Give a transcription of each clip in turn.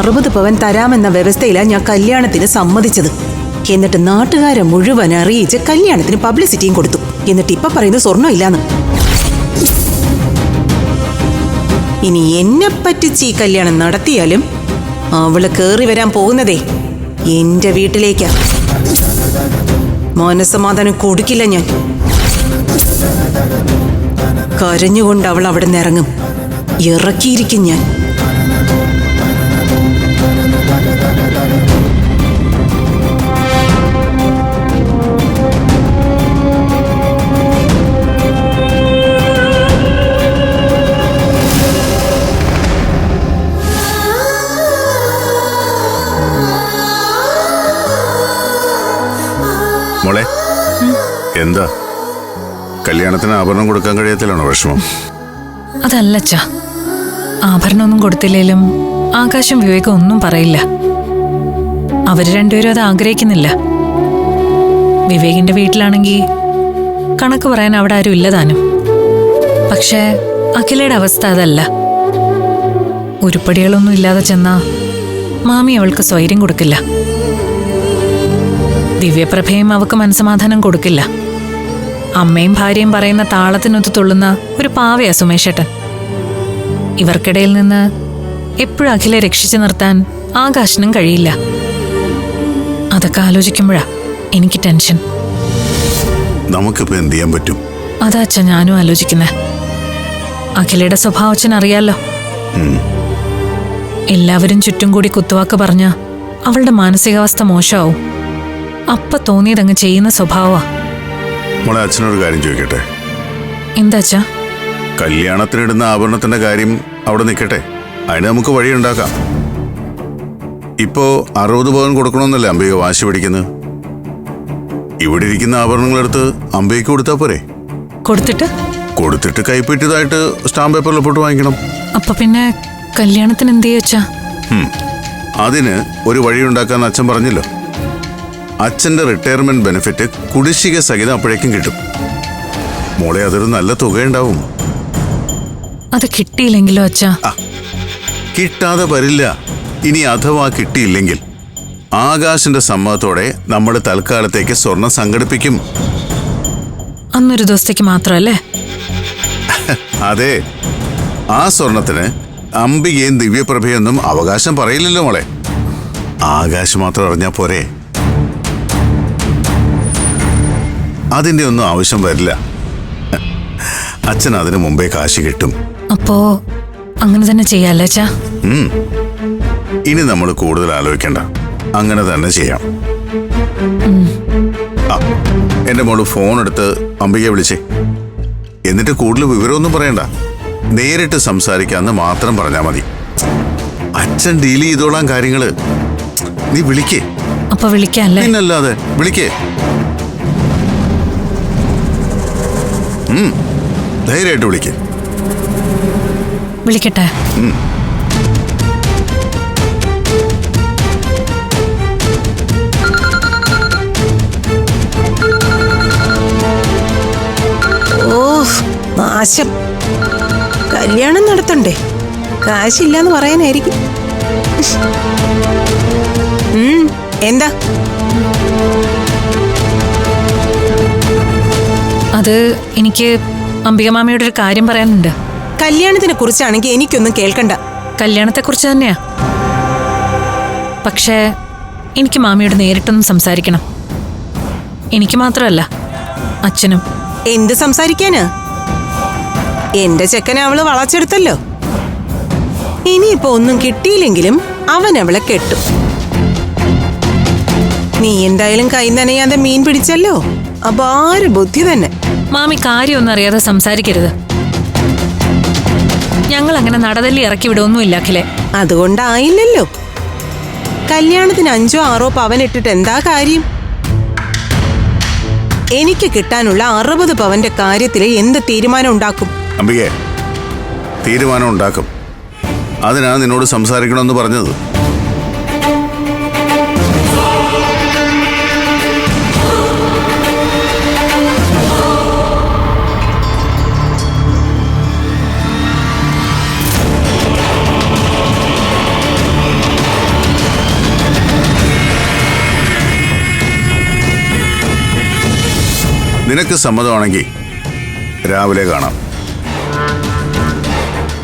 അറുപത് പവൻ തരാമെന്ന വ്യവസ്ഥയിലാണ് ഞാൻ കല്യാണത്തിന് സമ്മതിച്ചത്. എന്നിട്ട് നാട്ടുകാരെ മുഴുവൻ അറിയിച്ച് കല്യാണത്തിന് പബ്ലിസിറ്റിയും കൊടുത്തു. എന്നിട്ട് ഇപ്പൊ പറയുന്നത് സ്വർണം ഇല്ലാന്ന്. ഇനി എന്നെ പറ്റിച്ച് ഈ കല്യാണം നടത്തിയാലും അവൾ കേറി വരാൻ പോകുന്നതേ എന്റെ വീട്ടിലേക്കാ. മനസമാധാനം കൊടുക്കില്ല ഞാൻ. കരഞ്ഞുകൊണ്ട് അവൾ അവിടെ നിന്ന് ഇറങ്ങും ഇറക്കിയിരിക്കും ഞാൻ. മോളെ. എന്താ? കല്യാണത്തിന് ആഭരണം കൊടുക്കാൻ കഴിയത്തില്ലാണോ വിഷമം? അതല്ല ആഭരണം ആഭരണമൊന്നും കൊടുത്തില്ലേലും ആകാശം വിവേകം ഒന്നും പറയില്ല. അവർ രണ്ടുപേരും അത് ആഗ്രഹിക്കുന്നില്ല. വിവേകിന്റെ വീട്ടിലാണെങ്കിൽ കണക്ക് പറയാൻ അവിടെ ആരും ഇല്ലതാനും പക്ഷേ അഖിലയുടെ അവസ്ഥ അതല്ല. ഉരുപ്പടികളൊന്നും ഇല്ലാതെ ചെന്നാ മാമി അവൾക്ക് സ്വൈര്യം കൊടുക്കില്ല. ദിവ്യപ്രഭയും അവക്ക് മനസമാധാനം കൊടുക്കില്ല. അമ്മയും ഭാര്യയും പറയുന്ന താളത്തിനൊത്ത് തുള്ളുന്ന ഒരു പാവയാ സുമേഷേട്ടൻ. ഇവർക്കിടയിൽ നിന്ന് എപ്പോഴും അഖിലെ രക്ഷിച്ചു നിർത്താൻ ആകാശനും കഴിയില്ല. അതൊക്കെ ആലോചിക്കുമ്പോഴാ എനിക്ക് ടെൻഷൻ. നമുക്കിപ്പോ എന്ത് ചെയ്യാൻ പറ്റും? അതാ അച്ഛൻ ഞാനും ആലോചിക്കുന്നത് അഖിലയുടെ സ്വഭാവച്ചൻ അറിയാലോ. എല്ലാവരും ചുറ്റും കൂടി കുത്തുവാക്ക് പറഞ്ഞ അവളുടെ മാനസികാവസ്ഥ മോശമാവും. അപ്പ തോന്നിയതങ്ങ് ചെയ്യുന്ന സ്വഭാവമാ. മോളെ അച്ഛനോട് കാര്യം ചോദിക്കട്ടെ? എന്താ അച്ഛാ? കല്യാണത്തിനിടുന്ന ആഭരണത്തിന്റെ കാര്യം അവിടെ നിൽക്കട്ടെ. അതിന് നമുക്ക് വഴിയുണ്ടാക്കാം ഇപ്പോ അറുപത് പവൻ കൊടുക്കണമെന്നല്ലേ അംബിക വാശി പിടിക്കുന്നത്? ഇവിടെ ഇരിക്കുന്ന ആഭരണങ്ങൾ ആഭരണങ്ങളെടുത്ത് അംബികയ്ക്ക് കൊടുത്താ പോരെ? കൊടുത്തിട്ട്? കൊടുത്തിട്ട് കൈപ്പറ്റിയതായിട്ട് സ്റ്റാമ്പ് പേപ്പറിൽ പോട്ട് വാങ്ങിക്കണം. അപ്പൊ പിന്നെ കല്യാണത്തിന് എന്ത് ചെയ്യച്ചാ. അതിന് ഒരു വഴിയുണ്ടാക്കാൻ അച്ഛൻ പറഞ്ഞല്ലോ. അച്ഛന്റെ റിട്ടയർമെന്റ് ബെനിഫിറ്റ് കുടിശ്ശിക സഹിതം അപ്പോഴേക്കും കിട്ടും. മോളെ അതൊരു നല്ല തുകയുണ്ടാവും. അത് കിട്ടിയില്ലെങ്കിലോ അച്ഛാ? കിട്ടാതെ വരില്ല. ഇനി അഥവാ കിട്ടിയില്ലെങ്കിൽ ആകാശിന്റെ സമ്മതത്തോടെ നമ്മൾ തൽക്കാലത്തേക്ക് സ്വർണം സംഘടിപ്പിക്കും. അന്നൊരു ദിവസത്തേക്ക് മാത്രമല്ലേ? അതെ ആ സ്വർണത്തിന് അംബികയും ദിവ്യപ്രഭയൊന്നും അവകാശം പറയില്ലല്ലോ മോളെ. ആകാശ് മാത്രം അറിഞ്ഞാ പോരെ. അതിന്റെ ഒന്നും ആവശ്യം വരില്ല. അച്ഛൻ അതിനു മുമ്പേ കാശ് കിട്ടും. അപ്പോ അങ്ങനെ തന്നെ ചെയ്യാല്ലേ അച്ഛാ? ഇനി നമ്മൾ കൂടുതൽ ആലോചിക്കണ്ട. അങ്ങനെ തന്നെ ചെയ്യാം. എന്റെ മോൾ ഫോൺ എടുത്ത് അംബികയെ വിളിച്ചേ. എന്നിട്ട് കൂടുതൽ വിവരമൊന്നും പറയണ്ട. നേരിട്ട് സംസാരിക്കാന്ന് മാത്രം പറഞ്ഞാ മതി. അച്ഛൻ ഡീൽ ചെയ്തോളാം കാര്യങ്ങൾ. നീ വിളിക്കേ. അപ്പൊ വിളിക്കാല്ലേ? പിന്നല്ലാതെ വിളിക്കേ. ധൈര്യമായിട്ട് വിളിക്ക്. വിളിക്കട്ടെ? ഓ നാശം. കല്യാണം നടത്തണ്ടേ? കാശില്ലാന്ന് പറയാനായിരിക്കും. എന്താ? അത് എനിക്ക് അംബികമാമയോട് ഒരു കാര്യം പറയാനുണ്ട്. കല്യാണത്തിനെ കുറിച്ചാണെങ്കിൽ എനിക്കൊന്നും കേൾക്കണ്ട. കല്യാണത്തെ കുറിച്ച് തന്നെയാ. പക്ഷേ എനിക്ക് മാമിയോട് നേരിട്ടൊന്നും സംസാരിക്കണം. എനിക്ക് മാത്രമല്ല അച്ഛനും. എന്ത് സംസാരിക്കാന്? എന്റെ ചെക്കനെ അവൾ വളച്ചെടുത്തല്ലോ. ഇനിയിപ്പോ ഒന്നും കിട്ടിയില്ലെങ്കിലും അവൻ അവളെ കെട്ടും. നീ എന്തായാലും കൈ നനയാതെ മീൻ പിടിച്ചല്ലോ? അപാര ബുദ്ധി തന്നെ. മാമി കാര്യമൊന്നും അറിയാതെ സംസാരിക്കരുത്. ഞങ്ങൾ അങ്ങനെ നടതല്ലി ഇറക്കി വിടൊന്നുമില്ല അഖിലെ. അതുകൊണ്ടായില്ലല്ലോ. കല്യാണത്തിന് അഞ്ചോ ആറോ പവൻ ഇട്ടിട്ട് എന്താ കാര്യം? എനിക്ക് കിട്ടാനുള്ള അറുപത് പവന്റെ കാര്യത്തിൽ എന്ത് തീരുമാനം ഉണ്ടാക്കും? അമ്പികെ തീരുമാനം ഉണ്ടാക്കും. അതിനാ നിന്നോട് സംസാരിക്കണമെന്ന് പറഞ്ഞത്. നിനക്ക് സമ്മതമാണെങ്കിൽ രാവിലെ കാണാം.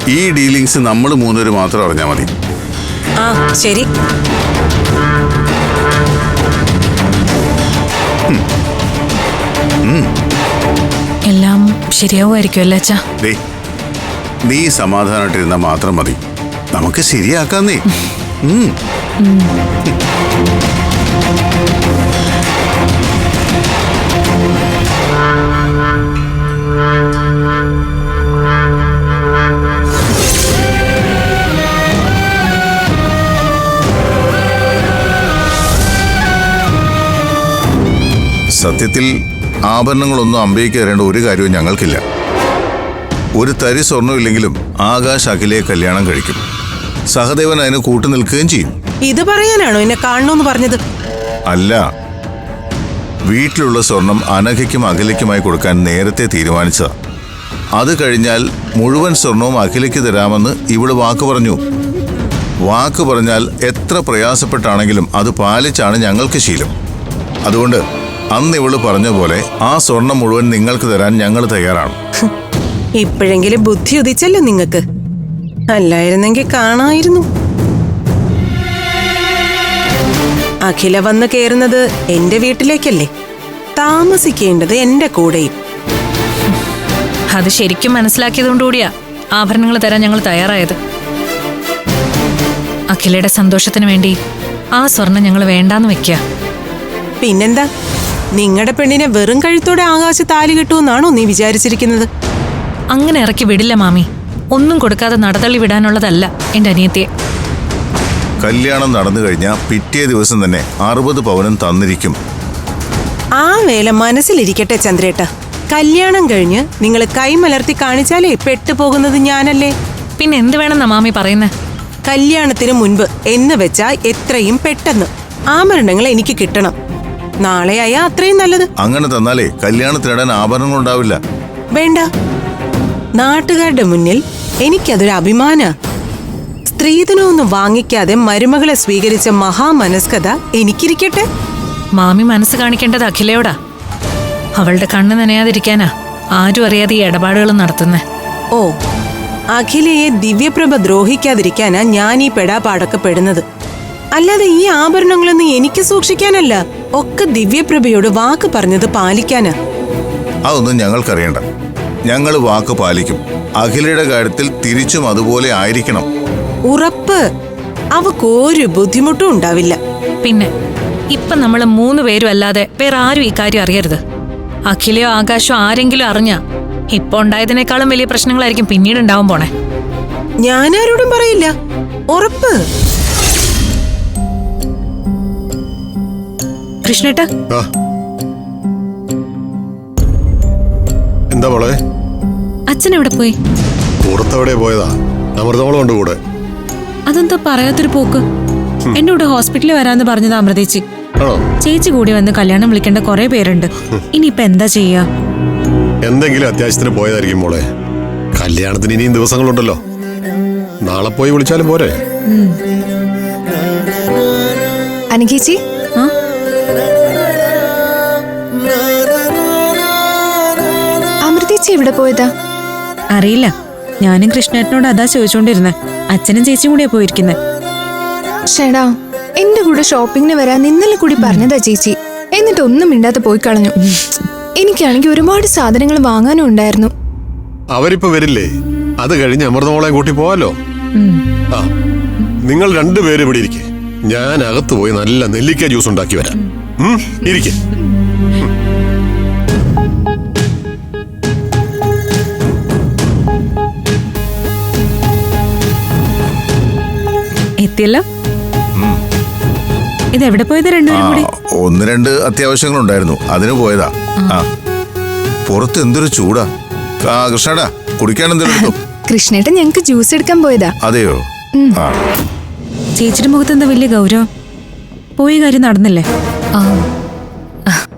ഈ ഡീലിങ്സ് നമ്മൾ മൂന്നുപേര് മാത്രം അറിഞ്ഞാൽ മതി. ആ ശരി. എല്ലാം ശരിയാവുമായിരിക്കും അല്ലേ അച്ഛാ? ദേ നീ സമാധാനമായിട്ടിരുന്നാൽ മാത്രം മതി. നമുക്ക് ശരിയാക്കാം നീ ഉം. സത്യത്തിൽ ആഭരണങ്ങളൊന്നും അമ്പയ്ക്ക് തരേണ്ട ഒരു കാര്യവും ഞങ്ങൾക്കില്ല. ഒരു തരി സ്വർണമില്ലെങ്കിലും ആകാശ് അഖിലയെ കല്യാണം കഴിക്കും. സഹദേവൻ അതിന് കൂട്ടു നിൽക്കുകയും ചെയ്യും. ഇത് പറയാനാണോ എന്നെ കാണണമെന്ന് പറഞ്ഞത്? അല്ല. വീട്ടിലുള്ള സ്വർണം അനഘയ്ക്കും അഖിലയ്ക്കുമായി കൊടുക്കാൻ നേരത്തെ തീരുമാനിച്ചതാ. അത് കഴിഞ്ഞാൽ മുഴുവൻ സ്വർണവും അഖിലയ്ക്ക് തരാമെന്ന് ഇവിടെ വാക്ക് പറഞ്ഞു. വാക്ക് പറഞ്ഞാൽ എത്ര പ്രയാസപ്പെട്ടാണെങ്കിലും അത് പാലിച്ചാണ് ഞങ്ങൾക്ക് ശീലം. അതുകൊണ്ട് അന്ന് ഇവൾ പറഞ്ഞ പോലെ ആ സ്വർണം മുഴുവൻ നിങ്ങൾക്ക് തരാൻ ഞങ്ങൾ തയ്യാറാണ്. ഇപ്പോഴെങ്കിലും ബുദ്ധി ഉദിച്ചല്ലോ നിങ്ങൾക്ക്. അല്ലായിരുന്നെങ്കിൽ കാണായിരുന്നു. അഖില വന്ന് കയറുന്നത് എന്റെ വീട്ടിലേക്കല്ലേ. താമസിക്കേണ്ടത് എന്റെ കൂടെയും. അത് ശരിക്കും മനസ്സിലാക്കിയതുകൊണ്ടുകൂടിയാ ആഭരണങ്ങൾ തരാൻ ഞങ്ങൾ തയ്യാറായത്. അഖിലയുടെ സന്തോഷത്തിന് വേണ്ടി ആ സ്വർണം ഞങ്ങൾ വേണ്ടാന്ന് വെക്കുക പിന്നെന്താ? നിങ്ങളുടെ പെണ്ണിനെ വെറും കഴുത്തോടെ ആകാശ താലി കിട്ടുമെന്നാണോ നീ വിചാരിച്ചിരിക്കുന്നത്? അങ്ങനെ ഇറക്കി വിടില്ല മാമി. ഒന്നും കൊടുക്കാതെ നടതള്ളി വിടാനുള്ളതല്ല എന്റെ അനിയത്തിയെ. കല്യാണം നടന്നു കഴിഞ്ഞാൽ പിറ്റേ ദിവസം തന്നെ അറുപത് പവനും തന്നിരിക്കും. ആ വേല മനസ്സിലിരിക്കട്ടെ ചന്ദ്രേട്ട. കല്യാണം കഴിഞ്ഞ് നിങ്ങൾ കൈമലർത്തി കാണിച്ചാലേ പെട്ടുപോകുന്നത് ഞാനല്ലേ? പിന്നെ എന്ത് വേണമെന്നാ മാമി പറയുന്നേ? കല്യാണത്തിന് മുൻപ് എന്ന് വെച്ചാൽ എത്രയും പെട്ടെന്ന്. ആഭരണങ്ങൾ എനിക്ക് കിട്ടണം. നാളെയായാ അത്രയും നല്ലത്. അങ്ങനെ തന്നാലേ കല്യാണത്തിനിടാൻ ആഭരണങ്ങൾ ഉണ്ടാവില്ല. വേണ്ട. നാട്ടുകാരുടെ മുന്നിൽ എനിക്കതൊരു അഭിമാന. സ്ത്രീധനമൊന്നും വാങ്ങിക്കാതെ മരുമകളെ സ്വീകരിച്ച മഹാമനസ്കത എനിക്കിരിക്കട്ടെ. മാമി മനസ്സ് കാണിക്കേണ്ടത് അഖിലയോടാ. അവളുടെ കണ്ണ് നനയാതിരിക്കാനാ ആരും അറിയാതെ ഈ ഇടപാടുകൾ നടത്തുന്നേ. ഓ അഖിലയെ ദിവ്യപ്രഭ ദ്രോഹിക്കാതിരിക്കാനാ ഞാൻ ഈ പെടാപാടൊക്കെ പെടുന്നത് അല്ലാതെ ഈ ആഭരണങ്ങളൊന്നും എനിക്ക് സൂക്ഷിക്കാനല്ല. ഒക്കെ ദിവ്യപ്രഭയോട് വാക്ക് പറഞ്ഞത് പാലിക്കാനാ. അതൊന്നും ഞങ്ങൾക്കറിയണ്ട. ഞങ്ങൾ വാക്ക് പാലിക്കും. അഖിലയുടെ കാര്യത്തിൽ തിരിച്ചും അതുപോലെ ആയിരിക്കണം. ഉറപ്പ്. അവക്ക് ഒരു ബുദ്ധിമുട്ടും ഉണ്ടാവില്ല. പിന്നെ ഇപ്പൊ നമ്മൾ മൂന്ന് പേരും അല്ലാതെ വേറെ ആരും ഈ കാര്യം അറിയരുത്. അഖിലയോ ആകാശോ ആരെങ്കിലും അറിഞ്ഞ ഇപ്പൊ ഉണ്ടായതിനേക്കാളും വലിയ പ്രശ്നങ്ങളായിരിക്കും പിന്നീട് ഉണ്ടാവാൻ പോണേ. ഞാനാരോടും പറയില്ല. ഉറപ്പ്. കൃഷ്ണേട്ട? എന്താ മോളെ? അച്ഛൻ എവിടെ പോയി? പുറത്തെവിടെ പോയതാ? അമൃതമോളം ഉണ്ട് കൂടെ. അതെന്താ പറയാത്തൊരു പോക്ക്. എന്റെ കൂടെ ഹോസ്പിറ്റലിൽ വരാന്ന് പറഞ്ഞത് അമൃതേച്ചി. ചേച്ചി കൂടി വന്ന് കല്യാണം വിളിക്കേണ്ട കുറെ പേരുണ്ട്. ഇനിയിപ്പ എന്താ ചെയ്യാ? എന്തെങ്കിലും അത്യാവശ്യത്തിന് പോയതായിരിക്കും മോളെ. കല്യാണത്തിന് ഇനിയും ദിവസങ്ങളുണ്ടല്ലോ. നാളെ പോയി വിളിച്ചാലും പോരെ? അനുകേച്ചി അമൃതേച്ചി എവിടെ പോയതാ? അറിയില്ല. ഞാനും കൃഷ്ണേട്ടനോട് അതാ ചോദിച്ചോണ്ടിരുന്നെ. അച്ഛനും ചേച്ചിയും കൂടിയാ പോയിരിക്കുന്നെ. ഷേടാ എന്റെ കൂടെ ഷോപ്പിങ്ങിന് വരാൻ ഇന്നലെ കൂടി പറഞ്ഞതാ ചേച്ചി. എന്നിട്ട് ഒന്നും മിണ്ടാതെ പോയി കളഞ്ഞു. എനിക്കാണെങ്കിൽ ഒരുപാട് സാധനങ്ങൾ വാങ്ങാനും ഉണ്ടായിരുന്നു. അവരിപ്പോ വരില്ലേ? അത് കഴിഞ്ഞ് അമൃതമോളെ കൂട്ടി പോവാലോ? ആ നിങ്ങൾ രണ്ടുപേരും ഇവിടെ ഇരിക്കെ. ഞാൻ അകത്ത് പോയി നല്ല നെല്ലിക്ക ജ്യൂസ് ഉണ്ടാക്കി വരാം. ഇരിക്കെ. എത്തിയല്ലോ ഇത് എവിടെ പോയത് രണ്ടുപേരും കൂടി? ഒന്ന് രണ്ട് അത്യാവശ്യങ്ങളുണ്ടായിരുന്നു. അതിന് പോയതാ. ആ. പുറത്ത് എന്തൊരു ചൂടാ. ആ കൃഷ്ണടാ കുടിക്കാൻ കൃഷ്ണേട്ട എടുത്തോ? കൃഷ്ണേട്ടൻ ഞങ്ങക്ക് ജ്യൂസ് എടുക്കാൻ പോയതാ. അതെയോ? ആ. ചേച്ചിയുടെ മുഖത്ത് എന്താ വലിയ ഗൗരവം? പോയി കാര്യം നടന്നില്ലേ? ആ.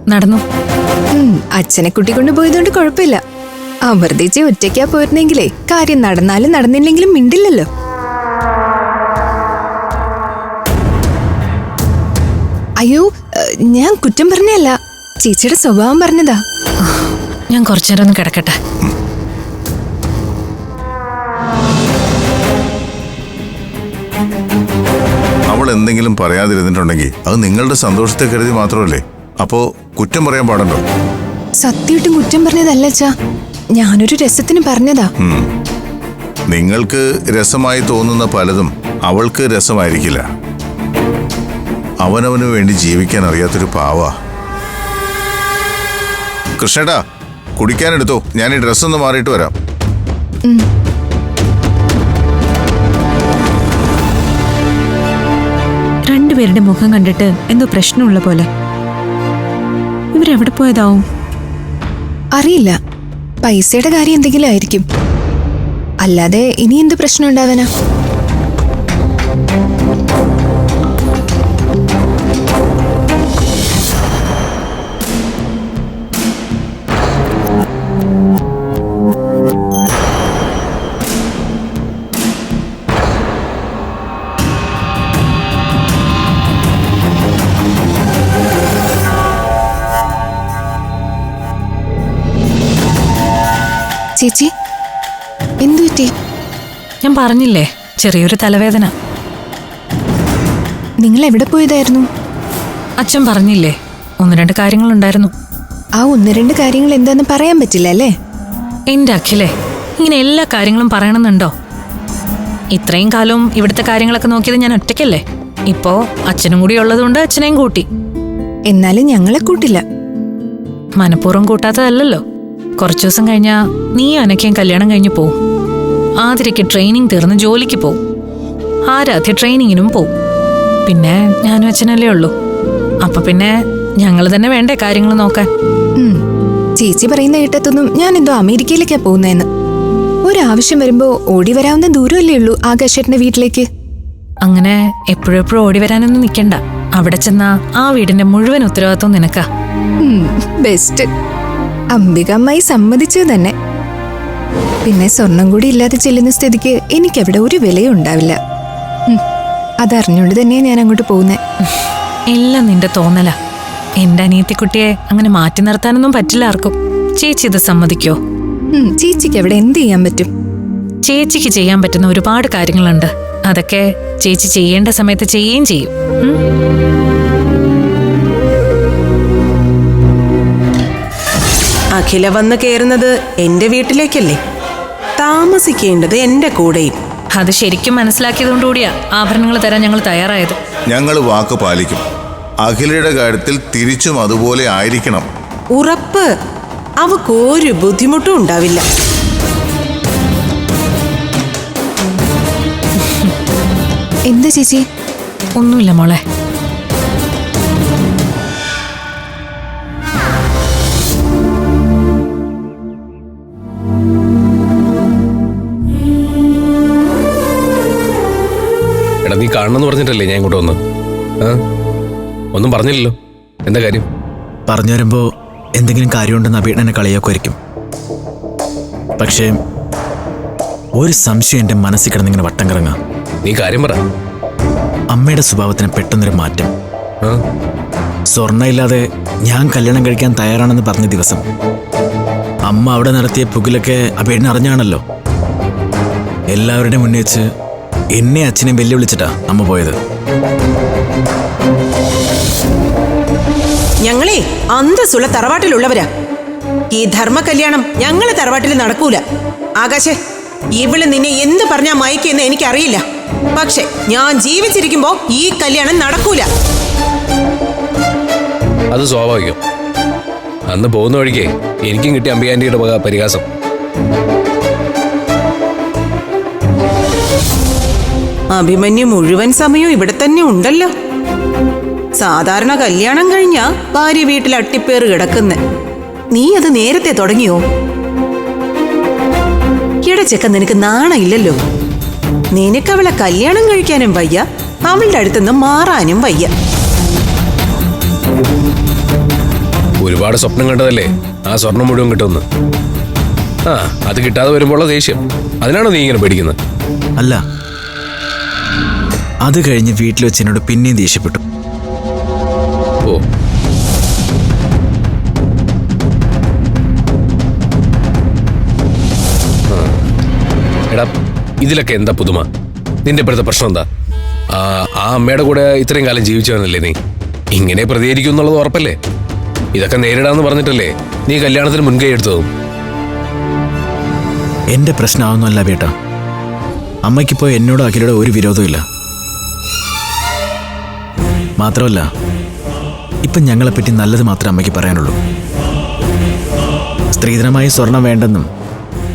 നടന്നു. ഉം, അച്ഛനെ കൊണ്ട് പോയതുകൊണ്ട് കുഴപ്പമില്ല. അമൃതേച്ചി ഒറ്റയ്ക്കാ പോയിരുന്നെങ്കിലേ കാര്യം നടന്നാലും നടന്നില്ലെങ്കിലും മിണ്ടില്ലല്ലോ. അയ്യോ ഞാൻ കുറ്റം പറഞ്ഞല്ല. ചേച്ചിയുടെ സ്വഭാവം പറഞ്ഞതാ. ഞാൻ കുറച്ചു നേരം ഒന്ന് കിടക്കട്ടെ. അവൾ എന്തെങ്കിലും പറയാതിരുന്നിട്ടുണ്ടെങ്കിൽ അത് നിങ്ങളുടെ സന്തോഷത്തെ കരുതി മാത്രമല്ലേ? അപ്പോ കുറ്റം പറയാൻ പാടുണ്ടോ? സത്യമായിട്ടും കുറ്റം പറഞ്ഞതല്ല അച്ഛാ. ഞാനൊരു രസത്തിന് പറഞ്ഞതാ. നിങ്ങൾക്ക് രസമായി തോന്നുന്ന പലതും അവൾക്ക് രസമായിരിക്കില്ല. അവനവന് വേണ്ടി ജീവിക്കാൻ അറിയാത്തൊരു പാവ. കൃഷ്ണേട്ടാ കുടിക്കാനെടുത്തോ ഞാൻ ഈ ഡ്രസ്സ് ഒന്ന് മാറിയിട്ട് വരാം. രണ്ടുപേരുടെ മുഖം കണ്ടിട്ട് എന്തോ പ്രശ്നമുള്ള പോലെ. ഇവരെവിടെ പോയതാവും? അറിയില്ല. പൈസയുടെ കാര്യം എന്തെങ്കിലും ആയിരിക്കും. അല്ലാതെ ഇനി എന്ത് പ്രശ്നം ഉണ്ടാവാനാ? ചേച്ചി? എന്തു പറ്റി? ഞാൻ പറഞ്ഞില്ലേ ചെറിയൊരു തലവേദന. നിങ്ങൾ എവിടെ പോയതായിരുന്നു? അച്ഛൻ പറഞ്ഞില്ലേ ഒന്ന് രണ്ട് കാര്യങ്ങളുണ്ടായിരുന്നു. ആ ഒന്ന് രണ്ട് കാര്യങ്ങൾ എന്താന്ന് പറയാൻ പറ്റില്ല അല്ലേ? എന്റെ അഖിലേ ഇങ്ങനെ എല്ലാ കാര്യങ്ങളും പറയണമെന്നുണ്ടോ? ഇത്രയും കാലവും ഇവിടുത്തെ കാര്യങ്ങളൊക്കെ നോക്കിയത് ഞാൻ ഒറ്റയ്ക്കല്ലേ? ഇപ്പോ അച്ഛനും കൂടി ഉള്ളതുകൊണ്ട് അച്ഛനെയും കൂട്ടി. എന്നാലും ഞങ്ങളെ കൂട്ടില്ല. മനഃപൂർവം കൂട്ടാത്തതല്ലല്ലോ. കുറച്ചു ദിവസം കഴിഞ്ഞാ നീ അനക്കയും കല്യാണം കഴിഞ്ഞു പോവും. ആതിരയ്ക്ക് ട്രെയിനിങ് തീർന്ന് ജോലിക്ക് പോവും. ആരാധ്യ ട്രെയിനിങ്ങിനും പോവും. പിന്നെ ഞാനും അച്ഛനല്ലേ ഉള്ളൂ. അപ്പൊ പിന്നെ ഞങ്ങൾ തന്നെ വേണ്ടേ കാര്യങ്ങൾ നോക്കാൻ. ചേച്ചി പറയുന്ന കേട്ടത്തൊന്നും ഞാൻ എന്തോ അമേരിക്കയിലേക്കാ പോകുന്നതെന്ന് ഒരാവശ്യം വരുമ്പോ ഓടി വരാവുന്ന ദൂരമല്ലേ ഉള്ളൂ ആകാശേട്ടന്റെ വീട്ടിലേക്ക്? അങ്ങനെ എപ്പോഴും എപ്പോഴും ഓടി വരാനൊന്നും നിൽക്കണ്ട അവിടെ ചെന്നാ ആ വീടിന്റെ മുഴുവൻ ഉത്തരവാദിത്വം നിനക്കാ. ബെസ്റ്റ്. അംബികമ്മായി സമ്മതിച്ചു തന്നെ. പിന്നെ സ്വർണം കൂടി ഇല്ലാതെ ചെല്ലുന്ന സ്ഥിതിക്ക് എനിക്കവിടെ ഒരു വിലയും ഉണ്ടാവില്ല. അതറിഞ്ഞുകൊണ്ട് തന്നെയാ ഞാൻ അങ്ങോട്ട് പോകുന്നത് എല്ലാം നിന്റെ തോന്നല. എന്റെ അനിയത്തിക്കുട്ടിയെ അങ്ങനെ മാറ്റി നിർത്താനൊന്നും പറ്റില്ല ആർക്കും. ചേച്ചി ഇത് സമ്മതിക്കോ? ചേച്ചിക്ക് അവിടെ എന്ത് ചെയ്യാൻ പറ്റും? ചേച്ചിക്ക് ചെയ്യാൻ പറ്റുന്ന ഒരുപാട് കാര്യങ്ങളുണ്ട്. അതൊക്കെ ചേച്ചി ചെയ്യേണ്ട സമയത്ത് ചെയ്യുകയും ചെയ്യും. അഖില വന്ന് കയറുന്നത് എന്റെ വീട്ടിലേക്കല്ലേ? താമസിക്കേണ്ടത് എന്റെ കൂടെയും. അത് ശരിക്കും മനസ്സിലാക്കിയതുകൊണ്ടുകൂടിയാ ആഭരണങ്ങൾ തരാൻ ഞങ്ങൾ തയ്യാറായത്. ഞങ്ങൾ വാക്ക് പാലിക്കും. അഖിലയുടെ കാര്യത്തിൽ തിരിച്ചും അതുപോലെ ആയിരിക്കണം. ഉറപ്പ്. അവക്ക് ഒരു ബുദ്ധിമുട്ടും ഉണ്ടാവില്ല. എന്താ ചേച്ചി? ഒന്നുമില്ല മോളെ. കാണണമെന്ന് പറഞ്ഞിട്ടല്ലേ ഞാൻ ഇങ്ങോട്ട് വന്ന് ഒന്നും പറഞ്ഞില്ലല്ലോ. എന്താ കാര്യം? പറഞ്ഞു വരുമ്പോൾ എന്തെങ്കിലും കാര്യമുണ്ടെന്ന് അഭിയുടെ എന്നെ കളിയാക്കുമായിരിക്കും പക്ഷേ ഒരു സംശയം എന്റെ മനസ്സിൽ കിടന്നിങ്ങനെ വട്ടം കറങ്ങാ. നീ കാര്യം പറ. അമ്മയുടെ സ്വഭാവത്തിന് പെട്ടെന്നൊരു മാറ്റം. സ്വർണ ഇല്ലാതെ ഞാൻ കല്യാണം കഴിക്കാൻ തയ്യാറാണെന്ന് പറഞ്ഞ ദിവസം അമ്മ അവിടെ നടത്തിയ പുകിലൊക്കെ അഭിയേട്ടനെ അറിഞ്ഞാണല്ലോ. എല്ലാവരുടെയും മുന്നേ വെച്ച് എന്നെ അച്ഛനെ വെല്ലുവിളിച്ചിട്ടാ അമ്മ പോയത്. ഞങ്ങളെ അന്തസ്സുള്ള തറവാട്ടിലുള്ളവരാ. ഈ ധർമ്മ കല്യാണം ഞങ്ങളെ തറവാട്ടിൽ നടക്കൂല. ആകാശേ ഇവൾ നിന്നെ എന്ത് പറഞ്ഞാ മയക്കെന്ന് എനിക്കറിയില്ല. പക്ഷെ ഞാൻ ജീവിച്ചിരിക്കുമ്പോ ഈ കല്യാണം നടക്കൂല. അത് സ്വാഭാവികം. അന്ന് പോകുന്ന വഴിക്ക് എനിക്കും കിട്ടിയ അമ്പിയാന്റെ പരിഹാസം. അഭിമന്യു മുഴുവൻ സമയവും ഇവിടെ തന്നെ ഉണ്ടല്ലോ. സാധാരണ കല്യാണം കഴിഞ്ഞ ഭാര്യ വീട്ടിൽ അട്ടിപ്പേറ് കിടക്കുന്നെ. നീ അത് നേരത്തെ തുടങ്ങിയോ? ഇടച്ചക്ക നിനക്ക് നാണയില്ലല്ലോ. നിനക്ക് അവളെ കല്യാണം കഴിക്കാനും വയ്യ അവളുടെ അടുത്തുനിന്ന് മാറാനും വയ്യ. ഒരുപാട് സ്വപ്നം കണ്ടതല്ലേ? ആ സ്വർണം മുഴുവൻ കിട്ടുമെന്ന്. ആ അത് കിട്ടാതെ വരുമ്പോഴുള്ള ദേഷ്യം. അതിനാണോ നീ ഇങ്ങനെ പേടിക്കുന്നത്? അല്ല അത് കഴിഞ്ഞ് വീട്ടിൽ വെച്ച് എന്നോട് പിന്നെയും ദേഷ്യപ്പെട്ടു. ഓ. എടാ ഇതിലൊക്കെ എന്താ പുതുമ? നിന്റെ ഇപ്പോഴത്തെ പ്രശ്നം എന്താ? ആ അമ്മയുടെ കൂടെ ഇത്രയും കാലം ജീവിച്ചവനല്ലേ നീ? ഇങ്ങനെ പ്രതികരിക്കും എന്നുള്ളത് ഉറപ്പല്ലേ? ഇതൊക്കെ നേരിടാന്ന് പറഞ്ഞിട്ടല്ലേ നീ കല്യാണത്തിന് മുൻകൈ എടുത്തതും? എന്റെ പ്രശ്നമാവുന്നല്ല ബേട്ടാ. അമ്മയ്ക്കിപ്പോ എന്നോട് അഖിലയുടെ ഒരു വിരോധമില്ല മാത്രമല്ല ഇപ്പം ഞങ്ങളെപ്പറ്റി നല്ലത് മാത്രമേ അമ്മയ്ക്ക് പറയാനുള്ളൂ. സ്ത്രീധനമായി സ്വർണം വേണ്ടെന്നും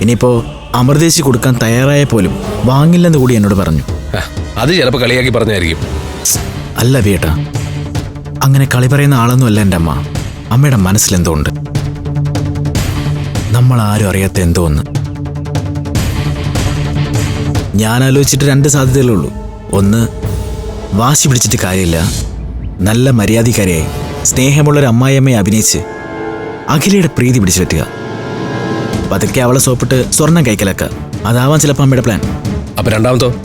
ഇനിയിപ്പോ അമൃതേശി കൊടുക്കാൻ തയ്യാറായ പോലും വാങ്ങില്ലെന്ന് കൂടി എന്നോട് പറഞ്ഞു. അത് ചിലപ്പോൾ കളിയാക്കി പറഞ്ഞായിരിക്കും. അല്ല ബേട്ട അങ്ങനെ കളി പറയുന്ന ആളൊന്നും അല്ല എന്റെ അമ്മ. അമ്മയുടെ മനസ്സിലെന്തോ ഉണ്ട്. നമ്മൾ ആരും അറിയാത്ത എന്തോ ഒന്ന്. ഞാൻ ആലോചിച്ചിട്ട് രണ്ട് സാധ്യതകളുള്ളൂ ഒന്ന് വാശി പിടിച്ചിട്ട് കാര്യമില്ല. നല്ല മര്യാദക്കാരിയായി സ്നേഹമുള്ളൊരു അമ്മായിയമ്മയെ അഭിനയിച്ച് അഖിലയുടെ പ്രീതി പിടിച്ചു പറ്റുക പതുക്കെ അവളെ സോപ്പിട്ട് സ്വർണം കൈക്കലാക്കുക. അതാവാൻ ചിലപ്പോൾ അമ്മയുടെ പ്ലാൻ അപ്പൊ രണ്ടാമത്തോ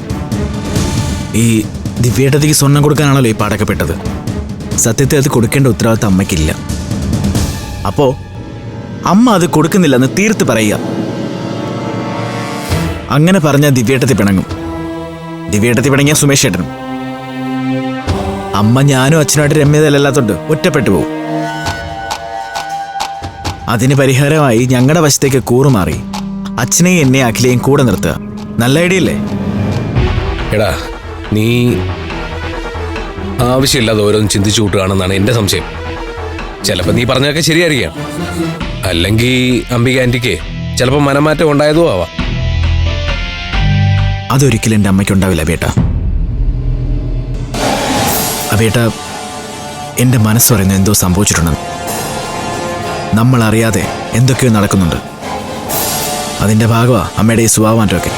ഈ ദിവ്യേട്ടത്തേക്ക് സ്വർണം കൊടുക്കാനാണല്ലോ ഈ പാടൊക്കെ പെട്ടത്. സത്യത്തിൽ അത് കൊടുക്കേണ്ട ഉത്തരവാദിത്തം അമ്മയ്ക്കില്ല. അപ്പോ അമ്മ അത് കൊടുക്കുന്നില്ലെന്ന് തീർത്ത് പറയുക. അങ്ങനെ പറഞ്ഞാൽ ദിവ്യേട്ടത്തി പിണങ്ങും. ദിവ്യേട്ടത്തി പിണങ്ങിയ സുമേഷ് ചേട്ടനും അമ്മ ഞാനും അച്ഛനുമായിട്ട് രമ്യതയിലല്ലാത്തോണ്ട് ഒറ്റപ്പെട്ടു പോകും അതിന് പരിഹാരമായി ഞങ്ങളുടെ വശത്തേക്ക് കൂറുമാറി അച്ഛനെയും എന്നെ അഖിലയും കൂടെ നിർത്തുക. നല്ല ഐഡിയല്ലേ എടാ നീ ആവശ്യമില്ലാതെ ഓരോന്നും ചിന്തിച്ചു കൂട്ടുകയാണെന്നാണ് എന്റെ സംശയം. ചിലപ്പോൾ നീ പറഞ്ഞൊക്കെ ശരിയായിരിക്കാം. അല്ലെങ്കിൽ അംബിക ആന്റിക്ക് ചിലപ്പോൾ മനമാറ്റം ഉണ്ടായതോ ആവാം. അതൊരിക്കലും എന്റെ അമ്മയ്ക്ക് ഉണ്ടാവില്ല ബേട്ട. അബേട്ട എന്റെ മനസ്സ് പറയുന്നത് എന്തോ സംഭവിച്ചിട്ടുണ്ടെന്ന്. നമ്മൾ അറിയാതെ എന്തൊക്കെയോ നടക്കുന്നുണ്ട്. അതിന്റെ ഭാഗമാ അമ്മയുടെ ഈ സ്വഭാവമാറ്റമൊക്കെ.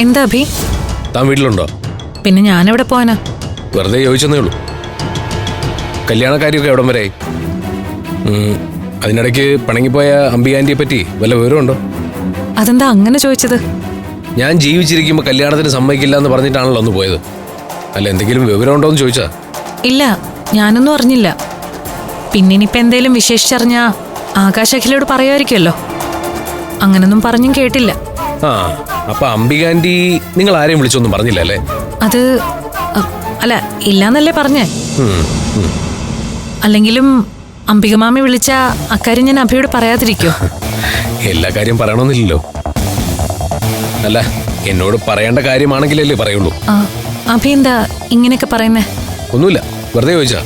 എന്താ അഭി? താൻ വീട്ടിലുണ്ടോ? പിന്നെ ഞാൻ എവിടെ പോവാനാ? വെറുതെ ചോദിച്ചെന്നേ ഉള്ളൂ. കല്യാണക്കാരിയൊക്കെ എവിടം വരെ അതിനിടയ്ക്ക് പണങ്ങിപ്പോയ അംബിക ആന്റിയെ പറ്റി വല്ല വിവരമുണ്ടോ? അതെന്താ അങ്ങനെ ചോദിച്ചത്? ഞാൻ ജീവിച്ചിരിക്കുമ്പോൾ കല്യാണത്തിന് സമ്മതിക്കില്ല എന്ന് പറഞ്ഞിട്ടാണല്ലോ ഒന്ന് പോയത്. അല്ല എന്തെങ്കിലും വിവരമുണ്ടോ എന്ന് ചോദിച്ചാ? ഇല്ല ഞാനൊന്നും അറിഞ്ഞില്ല. പിന്നെ ഇനിയിപ്പോ എന്തേലും വിശേഷിച്ചറിഞ്ഞ ആകാശ് അഖിലോട് പറയുമായിരിക്കുമല്ലോ അങ്ങനൊന്നും പറഞ്ഞും കേട്ടില്ല. ആ അപ്പൊ അംബികാന്റി നിങ്ങൾ ആരെയും വിളിച്ചൊന്നും പറഞ്ഞില്ല അല്ലേ? അത് അല്ല ഇല്ലാന്നല്ലേ പറഞ്ഞേ. അല്ലെങ്കിലും അംബികമാമി വിളിച്ച അക്കാര്യം ഞാൻ അഭിയോട് പറയാതിരിക്കോ? എല്ലാ കാര്യം പറയണമെന്നില്ലല്ലോ അല്ല എന്നോട് പറയേണ്ട കാര്യമാണെങ്കിലല്ലേ പറയുള്ളൂ. അഭി എന്താ ഇങ്ങനെയൊക്കെ പറയുന്നേ? ഒന്നുമില്ല വെറുതെ ചോദിച്ചാ.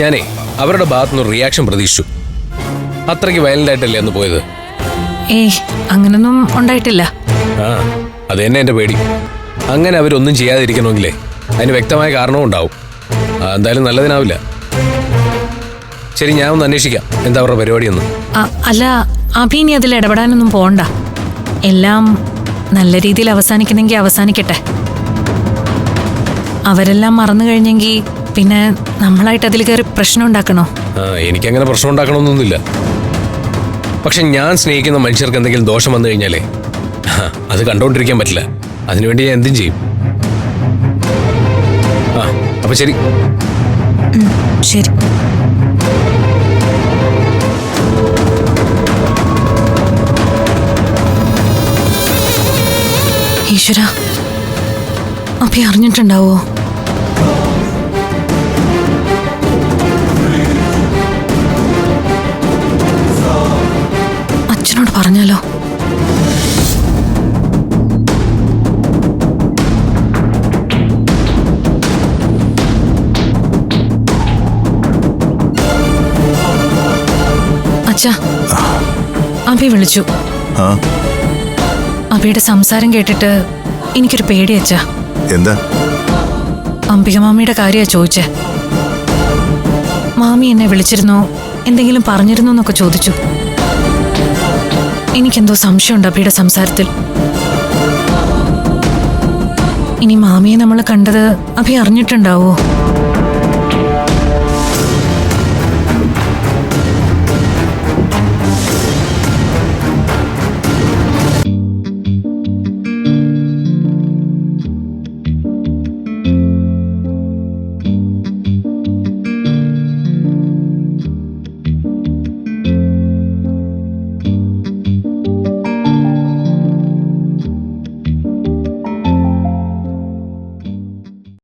ഞാനേ അവരുടെ ഭാഗത്തുനിന്ന് റിയാക്ഷൻ പ്രതീക്ഷിച്ചു. അത്രയ്ക്ക് വയലന്റ് ആയിട്ടല്ലേ അന്ന് പോയത്? ഏയ് അങ്ങനൊന്നും ഉണ്ടായിട്ടില്ല. ആ അത് തന്നെ എന്റെ പേടി. അങ്ങനെ അവരൊന്നും ചെയ്യാതിരിക്കണമെങ്കിലേ അതിന് വ്യക്തമായ കാരണവും ഉണ്ടാവും. ആ, എന്തായാലും നല്ലതിനാവില്ല. ശരി ഞാൻ ഒന്ന് അന്വേഷിക്കാം. എന്താ അവരുടെ പരിപാടിയെന്ന്? ആ, അല്ല അഭി ഇനി അതിൽ ഇടപെടാനൊന്നും പോണ്ട. എല്ലാം നല്ല രീതിയിൽ അവസാനിക്കുന്നെങ്കിൽ അവസാനിക്കട്ടെ. അവരെല്ലാം മറന്നു കഴിഞ്ഞെങ്കിൽ പിന്നെ നമ്മളായിട്ട് അതിൽ കയറി പ്രശ്നം ഉണ്ടാക്കണോ? ആ എനിക്കങ്ങനെ പ്രശ്നം ഉണ്ടാക്കണമെന്നൊന്നുമില്ല പക്ഷെ ഞാൻ സ്നേഹിക്കുന്ന മനുഷ്യർക്ക് എന്തെങ്കിലും ദോഷം വന്നു കഴിഞ്ഞാലേ? അത് കണ്ടുകൊണ്ടിരിക്കാൻ പറ്റില്ല. അതിനുവേണ്ടി ഞാൻ എന്തും ചെയ്യും. അപ്പൊ ശരി. ശരി. ഈശ്വര അഭി അറിഞ്ഞിട്ടുണ്ടാവോ? പറഞ്ഞാലോ? അച്ഛാ അഭി വിളിച്ചു. അഭിയുടെ സംസാരം കേട്ടിട്ട് എനിക്കൊരു പേടി അച്ഛാ. എന്താ? അംബിക മാമിയുടെ കാര്യമാ ചോദിച്ചേ. മാമി എന്നെ വിളിച്ചിരുന്നോ എന്തെങ്കിലും പറഞ്ഞിരുന്നോ എന്നൊക്കെ ചോദിച്ചു. എനിക്കെന്തോ സംശയമുണ്ട് അഭിയുടെ സംസാരത്തിൽ. ഇനി മാമിയെ നമ്മൾ കണ്ടത് അഭി അറിഞ്ഞിട്ടുണ്ടാവോ?